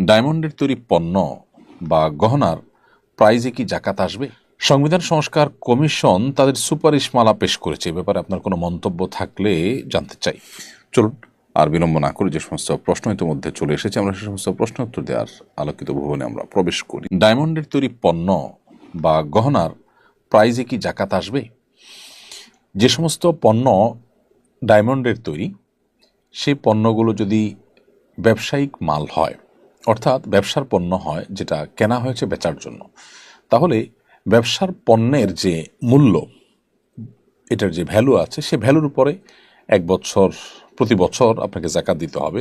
ডায়মন্ডের তৈরি পণ্য বা গহনার প্রাইজে কি জাকাত আসবে? সংবিধান সংস্কার কমিশন তাদের সুপারিশ সুপারিশমালা পেশ করেছে। এ ব্যাপারে আপনার কোনো মন্তব্য থাকলে জানতে চাই। চলুন, আর বিলম্ব না করে যে সমস্ত প্রশ্ন ইতিমধ্যে চলে এসেছে, আমরা সে সমস্ত প্রশ্ন উত্তর দেওয়ার আলোকিত ভবনে আমরা প্রবেশ করি। ডায়মন্ডের তৈরি পণ্য বা গহনার প্রাইজে কি জাকাত আসবে? যে সমস্ত পণ্য ডায়মন্ডের তৈরি সেই পণ্যগুলো যদি ব্যবসায়িক মাল হয় অর্থাৎ ব্যবসার পণ্য হয় যেটা কেনা হয়েছে বেচার জন্য। তাহলে ব্যবসার পণ্যের যে মূল্য, এটার যে ভ্যালু আছে, সে ভ্যালুর উপরে এক বছর, প্রতি বছর আপনাকে জাকাত দিতে হবে।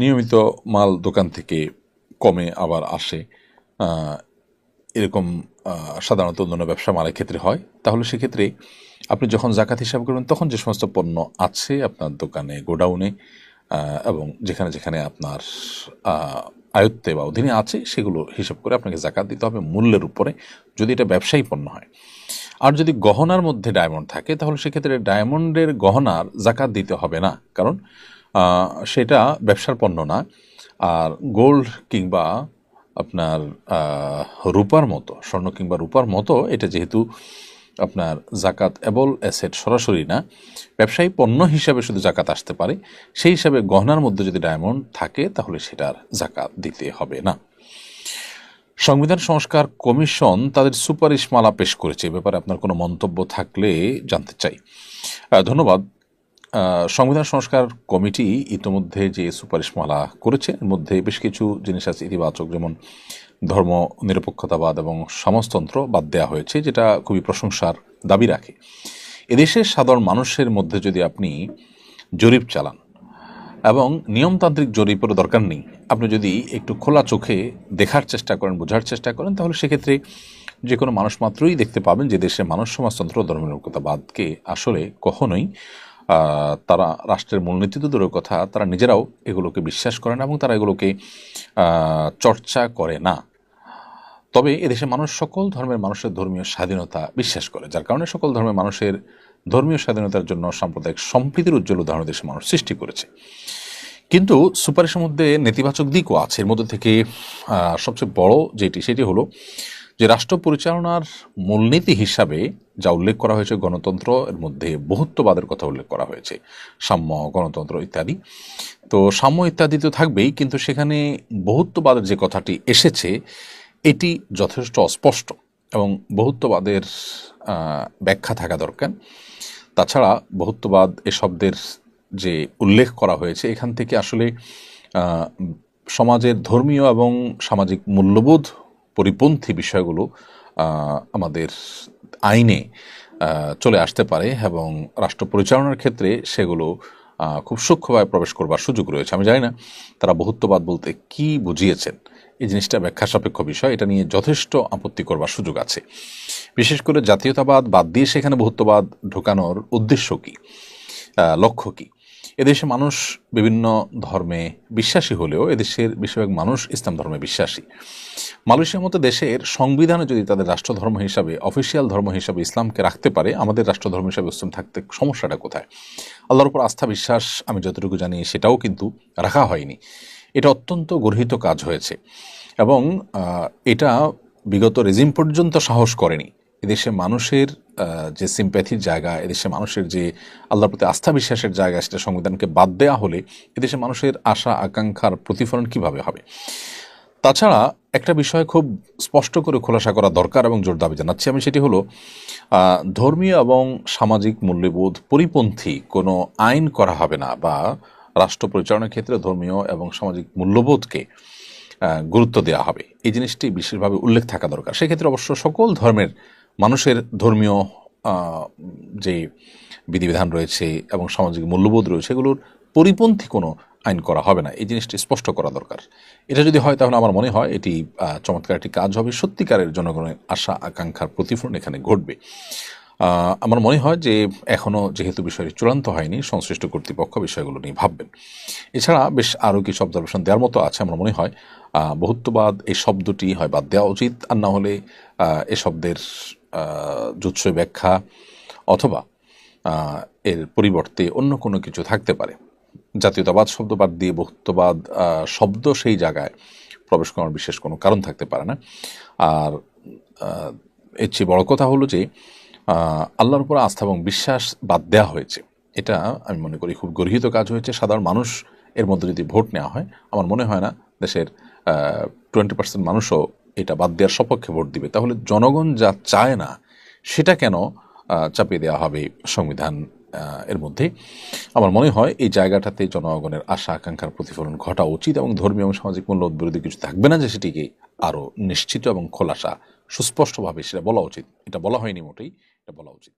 নিয়মিত মাল দোকান থেকে কমে আবার আসে। এরকম সাধারণত অন্যান্য ব্যবসা মালের ক্ষেত্রে হয়। তাহলে সেক্ষেত্রে আপনি যখন জাকাত হিসাব করবেন, তখন যে সমস্ত পণ্য আছে আপনার দোকানে, গোডাউনে এবং যেখানে যেখানে আপনার আয়ত্তে বা অধীনে আছে, সেগুলো হিসাব করে আপনাকে জাকাত দিতে হবে মূল্যের উপরে, যদি এটা ব্যবসায়ী পণ্য হয়। আর যদি গহনার মধ্যে ডায়মন্ড থাকে, তাহলে সেক্ষেত্রে ডায়মন্ডের গহনার জাকাত দিতে হবে না। কারণ সেটা ব্যবসার পণ্য না। আর গোল্ড কিংবা আপনার রূপার মতো, স্বর্ণ কিংবা রূপার মতো, এটা যেহেতু আপনার জাকাত এবল অ্যাসেট সরাসরি না। ব্যবসায়ী পণ্য হিসাবে শুধু জাকাত আসতে পারে, সেই হিসাবে গহনার মধ্যে যদি ডায়মন্ড থাকে, তাহলে সেটার জাকাত দিতে হবে না। সংবিধান সংস্কার কমিশন তাদের সুপারিশ মালা পেশ করেছে, এ ব্যাপারে আপনার কোনো মন্তব্য থাকলে জানতে চাই। ধন্যবাদ। সংবিধান সংস্কার কমিটি ইতিমধ্যে যে সুপারিশমালা করেছে, এর মধ্যে বেশ কিছু জিনিস আছে ইতিবাচক, যেমন ধর্ম নিরপেক্ষতাবাদ এবং সমাজতন্ত্র বাদ দেওয়া হয়েছে, যেটা খুবই প্রশংসার দাবি রাখে। এদেশের সাধারণ মানুষের মধ্যে যদি আপনি জরিপ চালান এবং নিয়মতান্ত্রিক জরিপেরও দরকার নেই, আপনি যদি একটু খোলা চোখে দেখার চেষ্টা করেন, বোঝার চেষ্টা করেন, তাহলে সেক্ষেত্রে যে কোনো মানুষ মাত্রই দেখতে পাবেন যে দেশের মানুষ, সমাজতন্ত্র ধর্মনিরপেক্ষতাবাদকে আসলে কখনোই তারা রাষ্ট্রের মূলনীতি তো দূরের কথা, তারা নিজেরাও এগুলোকে বিশ্বাস করে না এবং তারা এগুলোকে চর্চা করে না। তবে এদেশে মানুষ সকল ধর্মের মানুষের ধর্মীয় স্বাধীনতা বিশ্বাস করে, যার কারণে সকল ধর্মের মানুষের ধর্মীয় স্বাধীনতার জন্য সাম্প্রদায়িক সম্প্রীতির উজ্জ্বল উদাহরণ দেশে মানুষ সৃষ্টি করেছে। কিন্তু সুপারিশের মধ্যে নেতিবাচক দিকও আছে। এর মধ্যে থেকে সবচেয়ে বড় যেটি, সেটি হলো যে রাষ্ট্র পরিচালনার মূলনীতি হিসাবে যা উল্লেখ করা হয়েছে, গণতন্ত্র এর মধ্যে বহুত্ববাদের কথা উল্লেখ করা হয়েছে, সাম্য, গণতন্ত্র ইত্যাদি। তো সাম্য ইত্যাদি তো থাকবেই, কিন্তু সেখানে বহুত্ববাদের যে কথাটি এসেছে এটি যথেষ্ট অস্পষ্ট এবং বহুত্ববাদের ব্যাখ্যা থাকা দরকার। তাছাড়া বহুত্ববাদ এ শব্দের যে উল্লেখ করা হয়েছে, এখান থেকে আসলে সমাজের ধর্মীয় এবং সামাজিক মূল্যবোধ পরিপন্থী বিষয়গুলো আমাদের আইনে চলে আসতে পারে এবং রাষ্ট্র পরিচালনার ক্ষেত্রে সেগুলো খুব সূক্ষ্মভাবে প্রবেশ করবার সুযোগ রয়েছে। আমি জানি না তারা বহুত্ববাদ বলতে কি বুঝিয়েছেন। এই জিনিসটা ব্যাখ্যা সাপেক্ষ বিষয়। এটা নিয়ে যথেষ্ট আপত্তি করবার সুযোগ আছে। বিশেষ করে জাতীয়তাবাদ বাদ দিয়ে সেখানে বহুত্ববাদ ঢোকানোর উদ্দেশ্য কী? লক্ষ্য কী? এদেশে মানুষ বিভিন্ন ধর্মে বিশ্বাসী হলেও এদেশের বেশিরভাগ মানুষ ইসলাম ধর্মে বিশ্বাসী। মালয়েশিয়ার মতো দেশের সংবিধানে যদি তাদের রাষ্ট্রধর্ম হিসাবে, অফিসিয়াল ধর্ম হিসাবে ইসলামকে রাখতে পারে, আমাদের রাষ্ট্রধর্ম হিসাবে ইসলাম থাকতে সমস্যাটা কোথায়? আল্লাহর উপর আস্থা, বিশ্বাস, আমি যতটুকু জানি সেটাও কিন্তু রাখা হয়নি। এটা অত্যন্ত গর্হিত কাজ হয়েছে। এবং এটা বিগত রেজিম পর্যন্ত সাহস করেনি। এদেশে মানুষের যে সিম্প্যাথির জায়গা, এদেশে মানুষের যে আল্লাহর প্রতি আস্থা বিশ্বাসের জায়গা, সেটা সংবিধানকে বাদ দেওয়া হলে এদেশে মানুষের আশা, আকাঙ্ক্ষার প্রতিফলন কীভাবে হবে? তাছাড়া একটা বিষয় খুব স্পষ্ট করে খোলাসা করা দরকার এবং জোর দাবি জানাচ্ছি আমি, সেটি হলো ধর্মীয় এবং সামাজিক মূল্যবোধ পরিপন্থী কোনো আইন করা হবে না বা রাষ্ট্র পরিচালনার ক্ষেত্রে ধর্মীয় এবং সামাজিক মূল্যবোধকে গুরুত্ব দেওয়া হবে। এই জিনিসটি বিশেষভাবে উল্লেখ থাকা দরকার। সেক্ষেত্রে অবশ্য সকল ধর্মের মানুষের ধর্মীয় যে বিধিবিধান রয়েছে এবং সামাজিক মূল্যবোধ রয়েছে, এগুলোর পরিপন্থী কোনো আইন করা হবে না। এই জিনিসটি স্পষ্ট করা দরকার। এটা যদি হয় তাহলে আমার মনে হয় এটি চমৎকার একটি কাজ হবে। সত্যিকারের জনগণের আশা আকাঙ্ক্ষার প্রতিফলন এখানে ঘটবে। আমার মনে হয় যে এখনও যেহেতু বিষয়টি চূড়ান্ত হয়নি, সংশ্লিষ্ট কর্তৃপক্ষ বিষয়গুলো নিয়ে ভাববেন। এছাড়া বেশ আরও কিছু অবজারভেশন দেওয়ার মতো আছে আমার মনে হয়। বহুত্ববাদ, এই শব্দটি হয় বাদ দেওয়া উচিত, আর না হলে এ শব্দের জুৎসই ব্যাখ্যা অথবা এর পরিবর্তে অন্য কোনো কিছু থাকতে পারে। জাতীয়তাবাদ শব্দ বাদ দিয়ে বহুত্ববাদ শব্দ সেই জায়গায় প্রবেশ করার বিশেষ কোনো কারণ থাকতে পারে না। আর এর চেয়ে বড় কথা হলো যে আল্লাহর উপর আস্থা এবং বিশ্বাস বাদ দেওয়া হয়েছে। এটা আমি মনে করি খুব গর্হিত কাজ হয়েছে। সাধারণ মানুষ এর মধ্যে যদি ভোট নেওয়া হয়, আমার মনে হয় না দেশের টোয়েন্টি পার্সেন্ট মানুষও এটা বাদ দেওয়ার সপক্ষে ভোট দিবে। তাহলে জনগণ যা চায় না, সেটা কেন চাপিয়ে দেওয়া হবে সংবিধান এর মধ্যে আমার মনে হয় এই জায়গাটাতে জনগণের আশা, আকাঙ্ক্ষার প্রতিফলন ঘটা উচিত এবং ধর্মীয় এবং সামাজিক মূল্যবোধ বিরোধী কিছু থাকবে না যে সেটিকে আরও নিশ্চিত এবং খোলাসা সুস্পষ্টভাবে সেটা বলা উচিত। এটা বলা হয়নি মোটেই এটা বলা উচিত।